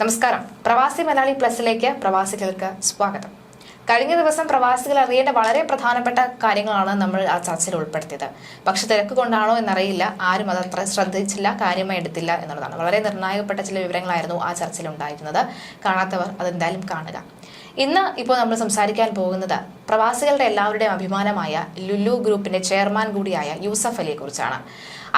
നമസ്കാരം. പ്രവാസി മലയാളി പ്ലസിലേക്ക് പ്രവാസികൾക്ക് സ്വാഗതം. കഴിഞ്ഞ ദിവസം പ്രവാസികൾ അറിയേണ്ട വളരെ പ്രധാനപ്പെട്ട കാര്യങ്ങളാണ് നമ്മൾ ആ ചർച്ചയിൽ ഉൾപ്പെടുത്തിയത്. പക്ഷെ തിരക്ക് കൊണ്ടാണോ എന്നറിയില്ല. ആരും അത് അത്ര ശ്രദ്ധിച്ചില്ല കാര്യമായി എടുത്തില്ല എന്നുള്ളതാണ്. വളരെ നിർണായകപ്പെട്ട ചില വിവരങ്ങളായിരുന്നു ആ ചർച്ചയിൽ ഉണ്ടായിരുന്നത്. കാണാത്തവർ അതെന്തായാലും കാണുക. ഇന്ന് ഇപ്പോൾ നമ്മൾ സംസാരിക്കാൻ പോകുന്നത് പ്രവാസികളുടെ എല്ലാവരുടെയും അഭിമാനമായ ലുലു ഗ്രൂപ്പിന്റെ ചെയർമാൻ കൂടിയായ യൂസഫ് അലിയെ കുറിച്ചാണ്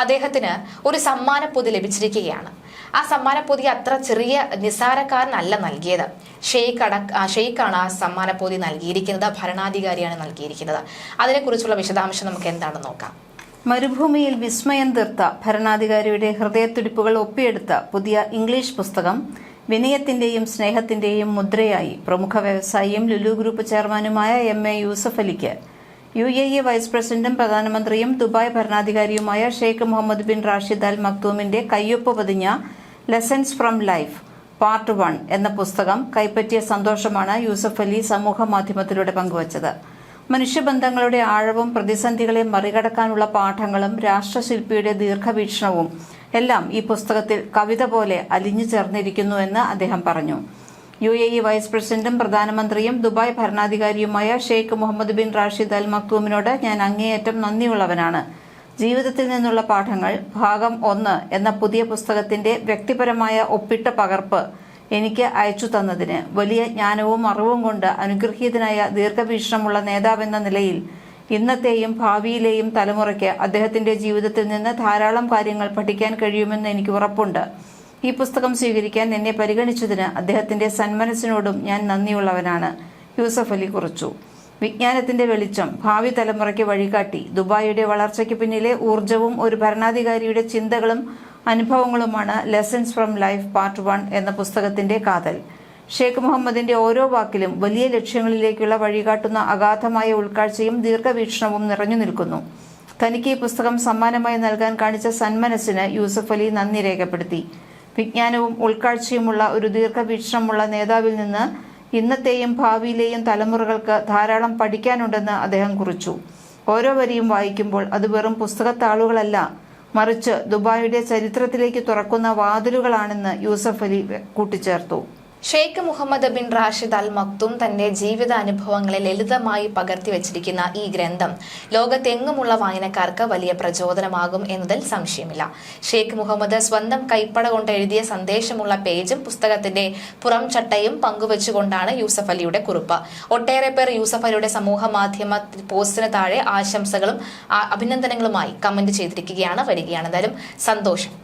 അദ്ദേഹത്തിന് ഒരു സമ്മാനപ്പൊതി ലഭിച്ചിരിക്കുകയാണ്. ആ സമ്മാനപ്പൊതി അത്ര ചെറിയ നിസാരക്കാരനല്ല നൽകിയത്. ഷെയ്ഖ് അട ഷെയ്ഖാണ് ആ സമ്മാനപ്പൊതി നൽകിയിരിക്കുന്നത് ഭരണാധികാരിയാണ് നൽകിയിരിക്കുന്നത്. അതിനെക്കുറിച്ചുള്ള വിശദാംശം നമുക്ക് എന്താണെന്ന് നോക്കാം. മരുഭൂമിയിൽ വിസ്മയം തീർത്ത ഭരണാധികാരിയുടെ ഹൃദയത്തുടിപ്പുകൾ ഒപ്പിയെടുത്ത പുതിയ ഇംഗ്ലീഷ് പുസ്തകം വിനയത്തിന്റെയും സ്നേഹത്തിന്റെയും മുദ്രയായി. പ്രമുഖ വ്യവസായിയും ലുലു ഗ്രൂപ്പ് ചെയർമാനുമായ എം എ യൂസഫ് അലിക്ക്. യു എ ഇ വൈസ് പ്രസിഡന്റും പ്രധാനമന്ത്രിയും Dubai ഭരണാധികാരിയുമായ Sheikh Mohammed bin Rashid Al മക്തൂമിന്റെ കയ്യൊപ്പ് പതിഞ്ഞ lessons from life part one എന്ന പുസ്തകം കൈപ്പറ്റിയ സന്തോഷമാണ് യൂസഫ് അലി സമൂഹ മാധ്യമത്തിലൂടെ പങ്കുവച്ചത്. മനുഷ്യബന്ധങ്ങളുടെ ആഴവും പ്രതിസന്ധികളെ മറികടക്കാനുള്ള പാഠങ്ങളും രാഷ്ട്രശില്പിയുടെ ദീർഘവീക്ഷണവും എല്ലാം ഈ പുസ്തകത്തിൽ കവിത പോലെ അലിഞ്ഞു ചേർന്നിരിക്കുന്നുവെന്ന് അദ്ദേഹം പറഞ്ഞു. യു എ ഇ വൈസ് പ്രസിഡന്റും പ്രധാനമന്ത്രിയും Dubai ഭരണാധികാരിയുമായ Sheikh Mohammed bin Rashid Al മക്തൂമിനോട് ഞാൻ അങ്ങേയറ്റം നന്ദിയുള്ളവനാണ്. ജീവിതത്തിൽ നിന്നുള്ള പാഠങ്ങൾ ഭാഗം ഒന്ന് എന്ന പുതിയ പുസ്തകത്തിന്റെ വ്യക്തിപരമായ ഒപ്പിട്ട പകർപ്പ് എനിക്ക് അയച്ചു തന്നതിന് വലിയ ജ്ഞാനവും അറിവും കൊണ്ട് അനുഗ്രഹീതനായ ദീർഘവീക്ഷണമുള്ള നേതാവെന്ന നിലയിൽ ഇന്നത്തെയും ഭാവിയിലെയും തലമുറയ്ക്ക് അദ്ദേഹത്തിന്റെ ജീവിതത്തിൽ നിന്ന് ധാരാളം കാര്യങ്ങൾ പഠിക്കാൻ കഴിയുമെന്ന് എനിക്ക് ഉറപ്പുണ്ട്. ഈ പുസ്തകം സ്വീകരിക്കാൻ എന്നെ പരിഗണിച്ചതിന് അദ്ദേഹത്തിന്റെ സന്മനസ്സിനോടും ഞാൻ നന്ദിയുള്ളവനാണ്. യൂസഫ് അലി കുറിച്ചു. വിജ്ഞാനത്തിന്റെ വെളിച്ചം ഭാവി തലമുറയ്ക്ക് വഴികാട്ടി. ദുബായിയുടെ വളർച്ചയ്ക്ക് പിന്നിലെ ഊർജവും ഒരു ഭരണാധികാരിയുടെ ചിന്തകളും അനുഭവങ്ങളുമാണ് lessons from life part one എന്ന പുസ്തകത്തിന്റെ കാതൽ. ഷേഖ് മുഹമ്മദിന്റെ ഓരോ വാക്കിലും വലിയ ലക്ഷ്യങ്ങളിലേക്കുള്ള വഴികാട്ടുന്ന അഗാധമായ ഉൾക്കാഴ്ചയും ദീർഘവീക്ഷണവും നിറഞ്ഞു നിൽക്കുന്നു. തനിക്ക് ഈ പുസ്തകം സമ്മാനമായി നൽകാൻ കാണിച്ച സന്മനസ്സിന് യൂസഫ് അലി നന്ദി രേഖപ്പെടുത്തി. വിജ്ഞാനവും ഉൾക്കാഴ്ചയുമുള്ള ഒരു ദീർഘവീക്ഷണമുള്ള നേതാവിൽ നിന്ന് ഇന്നത്തെയും ഭാവിയിലെയും തലമുറകൾക്ക് ധാരാളം പഠിക്കാനുണ്ടെന്ന് അദ്ദേഹം കുറിച്ചു. ഓരോ വരിയും വായിക്കുമ്പോൾ അത് വെറും പുസ്തകത്താളുകളല്ല മറിച്ച് ദുബായിയുടെ ചരിത്രത്തിലേക്ക് തുറക്കുന്ന വാതിലുകളാണെന്ന് യൂസഫ് അലി കൂട്ടിച്ചേർത്തു. Sheikh Mohammed bin Rashid Al Maktoum തന്റെ ജീവിത അനുഭവങ്ങളെ ലളിതമായി പകർത്തി വെച്ചിരിക്കുന്ന ഈ ഗ്രന്ഥം ലോകത്തെങ്ങുമുള്ള വായനക്കാർക്ക് വലിയ പ്രചോദനമാകും എന്നതിൽ സംശയമില്ല. ഷെയ്ഖ് മുഹമ്മദ് സ്വന്തം കൈപ്പട കൊണ്ട് എഴുതിയ സന്ദേശമുള്ള പേജും പുസ്തകത്തിന്റെ പുറം ചട്ടയും പങ്കുവച്ചുകൊണ്ടാണ് യൂസഫ് അലിയുടെ കുറിപ്പ്. ഒട്ടേറെ പേർ യൂസഫ് അലിയുടെ സമൂഹ മാധ്യമ പോസ്റ്റിന് താഴെ ആശംസകളും അഭിനന്ദനങ്ങളുമായി കമന്റ് ചെയ്തിരിക്കുകയാണ് വരികയാണ്. എന്തായാലും സന്തോഷം.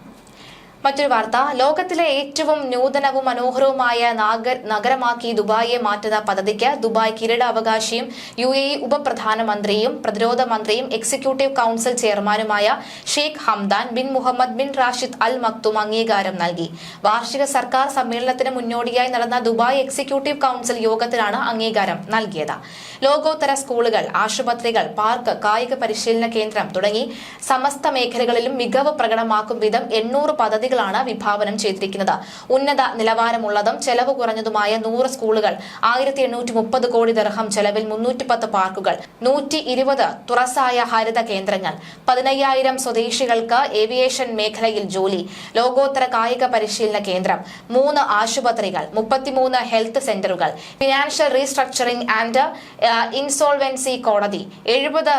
മറ്റൊരു വാർത്ത. ലോകത്തിലെ ഏറ്റവും നൂതനവും മനോഹരവുമായ നാഗ- നഗരമാക്കി ദുബായിയെ മാറ്റുന്ന പദ്ധതിക്ക് ദുബായ് കിരീടാവകാശിയും യു എ ഉപപ്രധാനമന്ത്രിയും പ്രതിരോധ മന്ത്രിയും എക്സിക്യൂട്ടീവ് കൌൺസിൽ ചെയർമാനുമായ Sheikh Hamdan bin Mohammed bin Rashid Al Maktoum അംഗീകാരം നൽകി. വാർഷിക സർക്കാർ സമ്മേളനത്തിന് മുന്നോടിയായി നടന്ന ദുബായ് എക്സിക്യൂട്ടീവ് കൌൺസിൽ യോഗത്തിലാണ് അംഗീകാരം നൽകിയത്. ലോകോത്തര സ്കൂളുകൾ ആശുപത്രികൾ പാർക്ക് കായിക പരിശീലന കേന്ദ്രം തുടങ്ങി സമസ്ത മേഖലകളിലും മികവ് പ്രകടമാക്കും വിധം എണ്ണൂറ് പദ്ധതികളാണ് വിഭാവനം ചെയ്തിരിക്കുന്നത്. ഉന്നത നിലവാരമുള്ളതും ചെലവ് കുറഞ്ഞതുമായ നൂറ് സ്കൂളുകൾ ആയിരത്തി എണ്ണൂറ്റി മുപ്പത് കോടി ദർഹം ചെലവിൽ മുന്നൂറ്റി പത്ത് പാർക്കുകൾ നൂറ്റി ഇരുപത് തുറസായ ഹരിത കേന്ദ്രങ്ങൾ പതിനയ്യായിരം സ്വദേശികൾക്ക് ഏവിയേഷൻ മേഖലയിൽ ജോലി ലോകോത്തര കായിക പരിശീലന കേന്ദ്രം മൂന്ന് ആശുപത്രികൾ മുപ്പത്തിമൂന്ന് ഹെൽത്ത് സെന്ററുകൾ ഫിനാൻഷ്യൽ റീസ്ട്രക്ചറിംഗ് ആൻഡ് ഇൻസോൾവെൻസി കോടതി എഴുപത്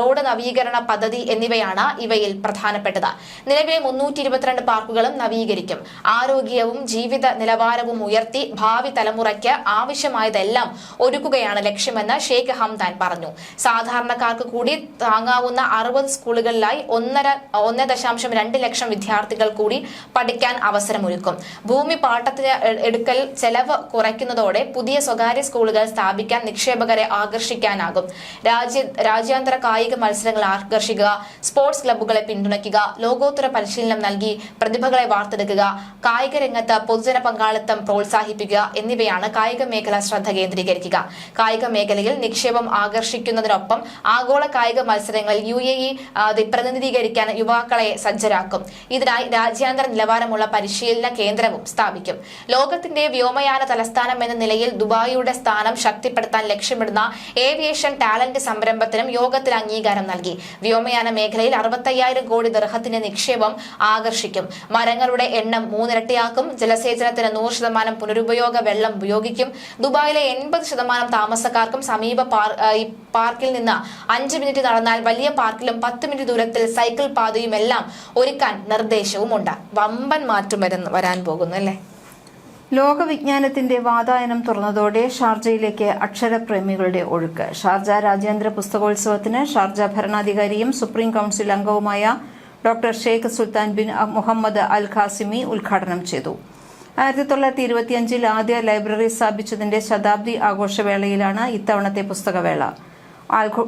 റോഡ് നവീകരണ പദ്ധതി എന്നിവയാണ് ഇവയിൽ പ്രധാനപ്പെട്ടത്. നിലവിലെ മുന്നൂറ്റി ഇരുപത്തിരണ്ട് പാർക്കുകളും നവീകരിക്കും. ആരോഗ്യവും ജീവിത നിലവാരവും ഉയർത്തി ഭാവി തലമുറയ്ക്ക് ആവശ്യമായതെല്ലാം ഒരുക്കുകയാണ് ലക്ഷ്യമെന്ന് ഷെയ്ഖ് ഹംദാൻ പറഞ്ഞു. സാധാരണക്കാർക്ക് കൂടി താങ്ങാവുന്ന അറുപത് സ്കൂളുകളിലായി ഒന്നര ഒന്ന് ദശാംശം രണ്ട് ലക്ഷം വിദ്യാർത്ഥികൾ കൂടി പഠിക്കാൻ അവസരമൊരുക്കും. ഭൂമി പാട്ടത്തിന് എടുക്കൽ ചെലവ് കുറയ്ക്കുന്നതോടെ പുതിയ സ്വകാര്യ സ്കൂളുകൾ സ്ഥാപിക്കാൻ നിക്ഷേപകരെ ആകർഷിക്കാനാകും. രാജ്യ രാജ്യാന്തര കായിക മത്സരങ്ങൾ ആകർഷിക്കുക സ്പോർട്സ് ക്ലബ്ബുകളെ പിന്തുണയ്ക്കുക ലോകോത്തര പരിശീലനം നൽകി പ്രതിഭകളെ വാർത്തെടുക്കുക കായിക രംഗത്ത് പൊതുജന പങ്കാളിത്തം പ്രോത്സാഹിപ്പിക്കുക എന്നിവയാണ് കായിക മേഖല ശ്രദ്ധ കേന്ദ്രീകരിക്കുക. കായിക മേഖലയിൽ നിക്ഷേപം ആകർഷിക്കുന്നതിനൊപ്പം ആഗോള കായിക മത്സരങ്ങളിൽ യു എ ഇ പ്രതിനിധീകരിക്കാൻ യുവാക്കളെ സജ്ജരാക്കും. ഇതിനായി രാജ്യാന്തര നിലവാരമുള്ള പരിശീലന കേന്ദ്രവും സ്ഥാപിക്കും. ലോകത്തിന്റെ വ്യോമയാന തലസ്ഥാനം എന്ന നിലയിൽ ദുബായിയുടെ സ്ഥാനം ശക്തിപ്പെടുത്താൻ ലക്ഷ്യമിടുന്ന ഏവിയേഷൻ ടാലന്റ് സംരംഭത്തിനും യോഗത്തിൽ അംഗീകാരം നൽകി. വ്യോമയാന മേഖലയിൽ അറുപത്തയ്യായിരം കോടി ദർഹത്തിന്റെ നിക്ഷേപം ആകർഷിക്കും. മരങ്ങളുടെ എണ്ണം മൂന്നിരട്ടിയാക്കും. ജലസേചനത്തിന് നൂറ് ശതമാനം പുനരുപയോഗ വെള്ളം ഉപയോഗിക്കും. ദുബായിലെ എൺപത് ശതമാനം താമസക്കാർക്കും സമീപ പാർക്കിൽ നിന്ന് അഞ്ച് മിനിറ്റ് നടന്നാൽ വലിയ പാർക്കിലും പത്ത് മിനിറ്റ് ദൂരത്തിൽ സൈക്കിൾ പാതയും എല്ലാം ഒരുക്കാൻ നിർദ്ദേശവുമുണ്ട്. വമ്പൻ മാറ്റം വരുന്ന വരാൻ പോകുന്നു അല്ലേ? ലോകവിജ്ഞാനത്തിന്റെ വാതായനം തുറന്നതോടെ ഷാർജയിലേക്ക് അക്ഷരപ്രേമികളുടെ ഒഴുക്ക്. ഷാർജ രാജ്യാന്തര പുസ്തകോത്സവത്തിന് ഷാർജ ഭരണാധികാരിയും സുപ്രീം കൌൺസിൽ അംഗവുമായ doctor Sheikh Sultan bin Mohammed Al Qasimi ഉദ്ഘാടനം ചെയ്തു. ആയിരത്തി തൊള്ളായിരത്തി ഇരുപത്തിയഞ്ചിൽ ആദ്യ ലൈബ്രറി സ്ഥാപിച്ചതിന്റെ ശതാബ്ദി ആഘോഷവേളയിലാണ് ഇത്തവണത്തെ പുസ്തകവേള.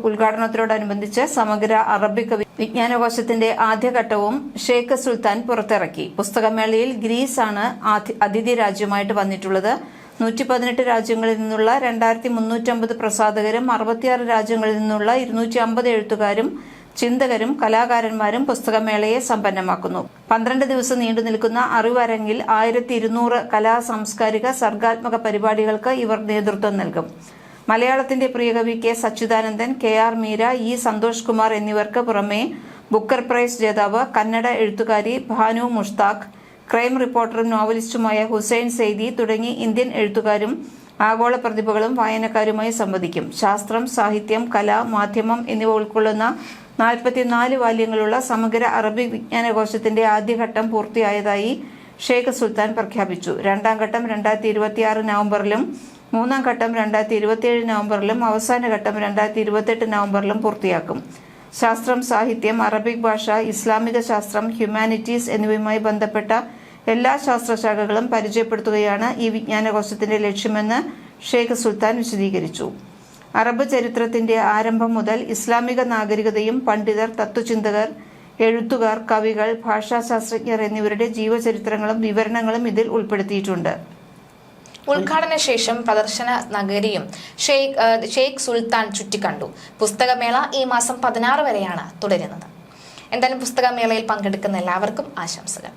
ഉദ്ഘാടനത്തോടനുബന്ധിച്ച് സമഗ്ര അറബിക് വിജ്ഞാനകോശത്തിന്റെ ആദ്യഘട്ടവും ഷെയ്ഖ് സുൽത്താൻ പുറത്തിറക്കി. പുസ്തകമേളയിൽ ഗ്രീസ് ആണ് അതിഥി രാജ്യമായിട്ട് വന്നിട്ടുള്ളത്. നൂറ്റി പതിനെട്ട് രാജ്യങ്ങളിൽ നിന്നുള്ള രണ്ടായിരത്തി മുന്നൂറ്റമ്പത് പ്രസാധകരും അറുപത്തിയാറ് രാജ്യങ്ങളിൽ നിന്നുള്ള ഇരുന്നൂറ്റി അമ്പത് എഴുത്തുകാരും ചിന്തകരും കലാകാരന്മാരും പുസ്തകമേളയെ സമ്പന്നമാക്കുന്നു. പന്ത്രണ്ട് ദിവസം നീണ്ടു നിൽക്കുന്ന അറിവരങ്ങിൽ ആയിരത്തി ഇരുന്നൂറ് കലാ സാംസ്കാരിക സർഗാത്മക പരിപാടികൾക്ക് ഇവർ നേതൃത്വം നൽകും. മലയാളത്തിന്റെ പ്രിയകവി K Sachidanandan K R Meera E Santhosh Kumar എന്നിവർക്ക് പുറമെ ബുക്കർ പ്രൈസ് ജേതാവ് കന്നഡ എഴുത്തുകാരി ഭാനു മുഷ്താഖ് ക്രൈം റിപ്പോർട്ടറും നോവലിസ്റ്റുമായ ഹുസൈൻ സെയ്ദി തുടങ്ങി ഇന്ത്യൻ എഴുത്തുകാരും ആഗോള പ്രതിഭകളും വായനക്കാരുമായി സംവദിക്കും. ശാസ്ത്രം സാഹിത്യം കല മാധ്യമം എന്നിവ ഉൾക്കൊള്ളുന്ന നാൽപ്പത്തിനാല് വാല്യങ്ങളുള്ള സമഗ്ര അറബി വിജ്ഞാനകോശത്തിന്റെ ആദ്യഘട്ടം പൂർത്തിയായതായി ഷെയ്ഖ് സുൽത്താൻ പ്രഖ്യാപിച്ചു. രണ്ടാം ഘട്ടം രണ്ടായിരത്തി ഇരുപത്തിയാറ് നവംബറിലും മൂന്നാം ഘട്ടം രണ്ടായിരത്തി ഇരുപത്തിയേഴ് നവംബറിലും അവസാന ഘട്ടം രണ്ടായിരത്തി ഇരുപത്തെട്ട് നവംബറിലും പൂർത്തിയാക്കും. ശാസ്ത്രം സാഹിത്യം അറബിക് ഭാഷ ഇസ്ലാമിക ശാസ്ത്രം ഹ്യൂമാനിറ്റീസ് എന്നിവയുമായി ബന്ധപ്പെട്ട എല്ലാ ശാസ്ത്രശാഖകളും പരിചയപ്പെടുത്തുകയാണ് ഈ വിജ്ഞാനകോശത്തിന്റെ ലക്ഷ്യമെന്ന് ഷെയ്ഖ് സുൽത്താൻ വിശദീകരിച്ചു. അറബ് ചരിത്രത്തിന്റെ ആരംഭം മുതൽ ഇസ്ലാമിക നാഗരികതയും പണ്ഡിതർ തത്വചിന്തകർ എഴുത്തുകാർ കവികൾ ഭാഷാശാസ്ത്രജ്ഞർ എന്നിവരുടെ ജീവചരിത്രങ്ങളും വിവരണങ്ങളും ഇതിൽ ഉൾപ്പെടുത്തിയിട്ടുണ്ട്. ഉദ്ഘാടന ശേഷം പ്രദർശന നഗരിയും ഷെയ്ഖ് ഷെയ്ഖ് സുൽത്താൻ ചുറ്റിക്കണ്ടു. പുസ്തകമേള ഈ മാസം പതിനാറ് വരെയാണ് തുടരുന്നത്. എന്തായാലും പുസ്തകമേളയിൽ പങ്കെടുക്കുന്ന എല്ലാവർക്കും ആശംസകൾ.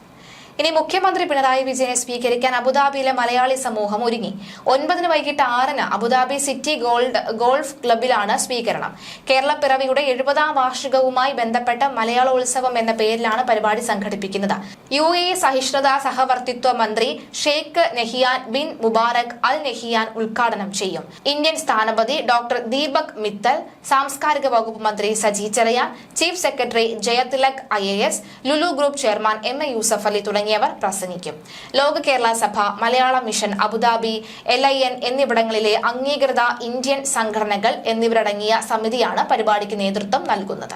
ഇനി മുഖ്യമന്ത്രി പിണറായി വിജയനെ സ്വീകരിക്കാൻ അബുദാബിയിലെ മലയാളി സമൂഹം ഒരുങ്ങി. ഒൻപതിന് വൈകിട്ട് ആറിന് Abu Dhabi city gold golf ക്ലബിലാണ് സ്വീകരണം. കേരള പിറവിയുടെ എഴുപതാം വാർഷികവുമായി ബന്ധപ്പെട്ട മലയാളോത്സവം എന്ന പേരിലാണ് പരിപാടി സംഘടിപ്പിക്കുന്നത്. യു എ സഹിഷ്ണുത സഹവർത്തിത്വ മന്ത്രി Sheikh Nahyan bin Mubarak Al Nahyan ഉദ്ഘാടനം ചെയ്യും. ഇന്ത്യൻ സ്ഥാനപതി ഡോക്ടർ ദീപക് മിത്തൽ സാംസ്കാരിക വകുപ്പ് മന്ത്രി Saji Cherian chief secretary Jayathilak I A S Lulu group chairman M A Yusuff Ali തുടങ്ങിയവർ പ്രസംഗിക്കും. Loka Kerala Sabha Malayalam mission Abu Dhabi L I N എന്നിവിടങ്ങളിലെ അംഗീകൃത ഇന്ത്യൻ സംഘടനകൾ എന്നിവരടങ്ങിയ സമിതിയാണ് പരിപാടിക്ക് നേതൃത്വം നൽകുന്നത്.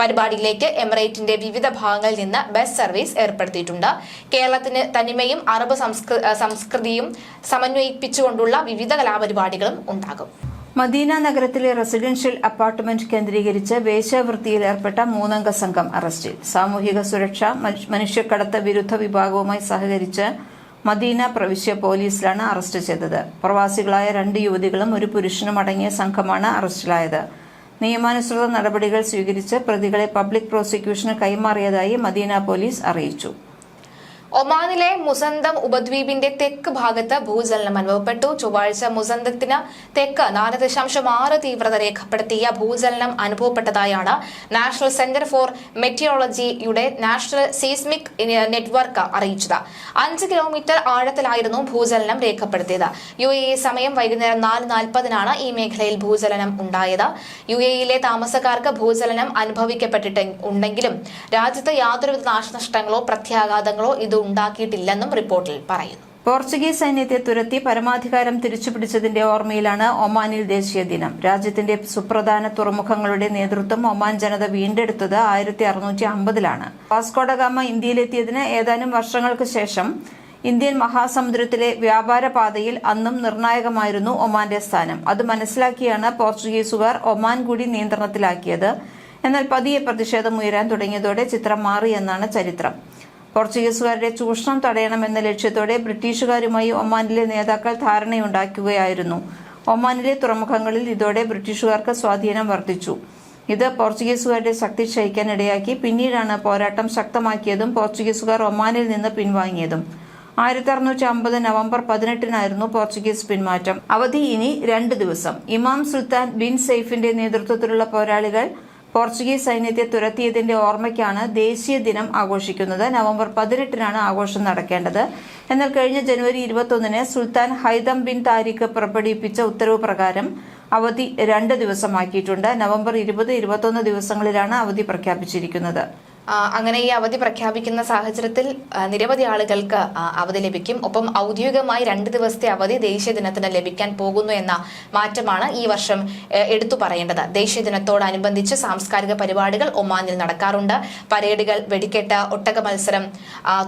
പരിപാടിയിലേക്ക് എമിറേറ്റിന്റെ വിവിധ ഭാഗങ്ങളിൽ നിന്ന് ബസ് സർവീസ് ഏർപ്പെടുത്തിയിട്ടുണ്ട്. കേരളത്തിന് തനിമയും അറബ് സംസ്കൃ- സംസ്കൃതിയും സമന്വയിപ്പിച്ചുകൊണ്ടുള്ള വിവിധ കലാപരിപാടികളും ഉണ്ടാകും. മദീന നഗരത്തിലെ റെസിഡൻഷ്യൽ അപ്പാർട്ട്മെന്റ് കേന്ദ്രീകരിച്ച് വേശ്യാവൃത്തിയിൽ ഏർപ്പെട്ട മൂന്നംഗ സംഘം അറസ്റ്റിൽ. സാമൂഹിക സുരക്ഷ മനുഷ്യ- മനുഷ്യക്കടത്ത് വിരുദ്ധ വിഭാഗവുമായി സഹകരിച്ച് മദീന പ്രവിശ്യ പോലീസിലാണ് അറസ്റ്റ് ചെയ്തത്. പ്രവാസികളായ രണ്ട് യുവതികളും ഒരു പുരുഷനും അടങ്ങിയ സംഘമാണ് അറസ്റ്റിലായത്. നിയമാനുസൃത നടപടികൾ സ്വീകരിച്ച് പ്രതികളെ പബ്ലിക് പ്രോസിക്യൂഷന് കൈമാറിയതായി മദീന പോലീസ് അറിയിച്ചു. ഒമാനിലെ മുസന്തം ഉപദ്വീപിന്റെ തെക്ക് ഭാഗത്ത് ഭൂചലനം അനുഭവപ്പെട്ടു. ചൊവ്വാഴ്ച മുസന്തത്തിന് തെക്ക് നാല് ദശാംശം ആറ് തീവ്രത രേഖപ്പെടുത്തിയ ഭൂചലനം അനുഭവപ്പെട്ടതായാണ് നാഷണൽ സെന്റർ ഫോർ മെറ്റിയോളജിയുടെ നാഷണൽ സീസ്മിക് നെറ്റ്വർക്ക് അറിയിച്ചത്. അഞ്ച് കിലോമീറ്റർ ആഴത്തിലായിരുന്നു ഭൂചലനം രേഖപ്പെടുത്തിയത്. യു എ സമയം വൈകുന്നേരം നാല് നാൽപ്പതിനാണ് ഈ മേഖലയിൽ ഭൂചലനം ഉണ്ടായത്. യു താമസക്കാർക്ക് ഭൂചലനം അനുഭവിക്കപ്പെട്ടിട്ട് ഉണ്ടെങ്കിലും രാജ്യത്ത് യാതൊരുവിധ നാശനഷ്ടങ്ങളോ പ്രത്യാഘാതങ്ങളോ ഇത് ഉണ്ടാക്കിയിട്ടില്ലെന്നും റിപ്പോർട്ടിൽ പറയുന്നു. പോർച്ചുഗീസ് സൈന്യത്തെ തുരത്തി പരമാധികാരം തിരിച്ചുപിടിച്ചതിന്റെ ഓർമ്മയിലാണ് ഒമാനിൽ ദേശീയ ദിനം. രാജ്യത്തിന്റെ സുപ്രധാന തുറമുഖങ്ങളുടെ നേതൃത്വം ഒമാൻ ജനത വീണ്ടെടുത്തത് ആയിരത്തി അറുന്നൂറ്റി അമ്പതിലാണ്. വാസ്കോഡഗാമ ഇന്ത്യയിലെത്തിയതിന് ഏതാനും വർഷങ്ങൾക്ക് ശേഷം ഇന്ത്യൻ മഹാസമുദ്രത്തിലെ വ്യാപാര പാതയിൽ അന്നും നിർണായകമായിരുന്നു ഒമാന്റെ സ്ഥാനം. അത് മനസ്സിലാക്കിയാണ് പോർച്ചുഗീസുകാർ ഒമാൻ കൂടി നിയന്ത്രണത്തിലാക്കിയത്. എന്നാൽ പതിയെ പ്രതിഷേധം ഉയരാൻ തുടങ്ങിയതോടെ ചിത്രം മാറിയെന്നാണ് ചരിത്രം. പോർച്ചുഗീസുകാരുടെ ചൂഷണം തടയണമെന്ന ലക്ഷ്യത്തോടെ ബ്രിട്ടീഷുകാരുമായി ഒമാനിലെ നേതാക്കൾ ധാരണയുണ്ടാക്കുകയായിരുന്നു. ഒമാനിലെ തുറമുഖങ്ങളിൽ ഇതോടെ ബ്രിട്ടീഷുകാർക്ക് സ്വാധീനം വർദ്ധിച്ചു. ഇത് പോർച്ചുഗീസുകാരുടെ ശക്തി ക്ഷയിക്കാനിടയാക്കി. പിന്നീടാണ് പോരാട്ടം ശക്തമാക്കിയതും പോർച്ചുഗീസുകാർ ഒമാനിൽ നിന്ന് പിൻവാങ്ങിയതും. ആയിരത്തി അറുന്നൂറ്റി അമ്പത് നവംബർ പതിനെട്ടിനായിരുന്നു പോർച്ചുഗീസ് പിന്മാറ്റം. അവധി ഇനി രണ്ട് ദിവസം. ഇമാം സുൽത്താൻ ബിൻ സെയ്ഫിന്റെ നേതൃത്വത്തിലുള്ള പോരാളികൾ പോർച്ചുഗീസ് സൈന്യത്തെ തുരത്തിയതിന്റെ ഓർമ്മയ്ക്കാണ് ദേശീയ ദിനം ആഘോഷിക്കുന്നത്. നവംബർ പതിനെട്ടിനാണ് ആഘോഷം നടക്കേണ്ടത്. എന്നാൽ കഴിഞ്ഞ ജനുവരി ഇരുപത്തൊന്നിന് സുൽത്താൻ ഹൈദം ബിൻ താരിഖ് പുറപ്പെടുവിപ്പിച്ച ഉത്തരവ് പ്രകാരം അവധി രണ്ട് ദിവസമാക്കിയിട്ടുണ്ട്. നവംബർ ഇരുപത് ഇരുപത്തൊന്ന് ദിവസങ്ങളിലാണ് അവധി പ്രഖ്യാപിച്ചിരിക്കുന്നത്. അങ്ങനെ ഈ അവധി പ്രഖ്യാപിക്കുന്ന സാഹചര്യത്തിൽ നിരവധി ആളുകൾക്ക് അവധി ലഭിക്കും. ഒപ്പം ഔദ്യോഗികമായി രണ്ട് ദിവസത്തെ അവധി ദേശീയ ദിനത്തിന് ലഭിക്കാൻ പോകുന്നു എന്ന മാറ്റമാണ് ഈ വർഷം എടുത്തു പറയേണ്ടത്. ദേശീയ ദിനത്തോടനുബന്ധിച്ച് സാംസ്കാരിക പരിപാടികൾ ഒമാനിൽ നടക്കാറുണ്ട്. പരേഡുകൾ വെടിക്കെട്ട് ഒട്ടക മത്സരം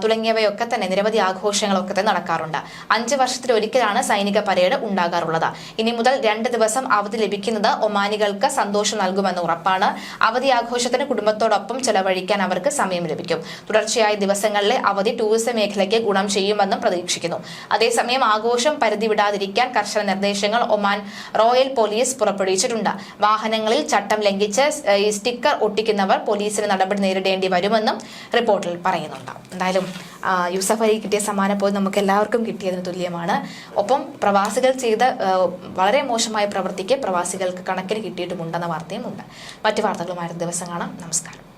തുടങ്ങിയവയൊക്കെ തന്നെ നിരവധി ആഘോഷങ്ങളൊക്കെ തന്നെ നടക്കാറുണ്ട്. അഞ്ച് വർഷത്തിലൊരിക്കലാണ് സൈനിക പരേഡ് ഉണ്ടാകാറുള്ളത്. ഇനി മുതൽ രണ്ട് ദിവസം അവധി ലഭിക്കുന്നത് ഒമാനികൾക്ക് സന്തോഷം നൽകുമെന്ന് ഉറപ്പാണ്. അവധി ആഘോഷത്തിന് കുടുംബത്തോടൊപ്പം ചെലവഴിക്കാൻ അവർക്ക് സമയം ലഭിക്കും. തുടർച്ചയായ ദിവസങ്ങളിലെ അവധി ടൂറിസം മേഖലയ്ക്ക് ഗുണം ചെയ്യുമെന്നും പ്രതീക്ഷിക്കുന്നു. അതേസമയം ആഘോഷം പരിധി വിടാതിരിക്കാൻ കർശന നിർദ്ദേശങ്ങൾ ഒമാൻ റോയൽ പോലീസ് പുറപ്പെടുവിച്ചിട്ടുണ്ട്. വാഹനങ്ങളിൽ ചട്ടം ലംഘിച്ച് സ്റ്റിക്കർ ഒട്ടിക്കുന്നവർ പോലീസിന് നടപടി നേരിടേണ്ടി വരുമെന്നും റിപ്പോർട്ടിൽ പറയുന്നുണ്ട്. എന്തായാലും യൂസഫ് അലി കിട്ടിയ സമ്മാനം പോയി നമുക്ക് എല്ലാവർക്കും കിട്ടിയതിന് തുല്യമാണ്. ഒപ്പം പ്രവാസികൾ ചെയ്ത വളരെ മോശമായ പ്രവൃത്തിക്ക് പ്രവാസികൾക്ക് കണക്കിന് കിട്ടിയിട്ടുമുണ്ടെന്ന വാർത്തയും ഉണ്ട് മറ്റു വാർത്തകളുമായി അടുത്ത ദിവസം കാണാം. നമസ്കാരം.